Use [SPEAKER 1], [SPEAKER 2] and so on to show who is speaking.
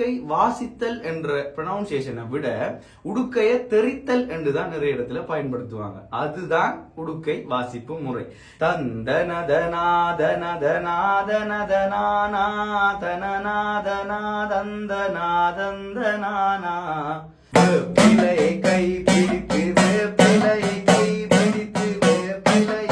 [SPEAKER 1] உடுக்கை வாசித்தல் என்ற ப்ரொனவுன்சியேஷனை விட உடுக்கையை தெரித்தல் என்று நிறைய இடத்துல பயன்படுத்துவாங்க. அதுதான் உடுக்கை வாசிப்பு முறை. தந்த கை பிடித்து கை பிடித்து பிள்ளை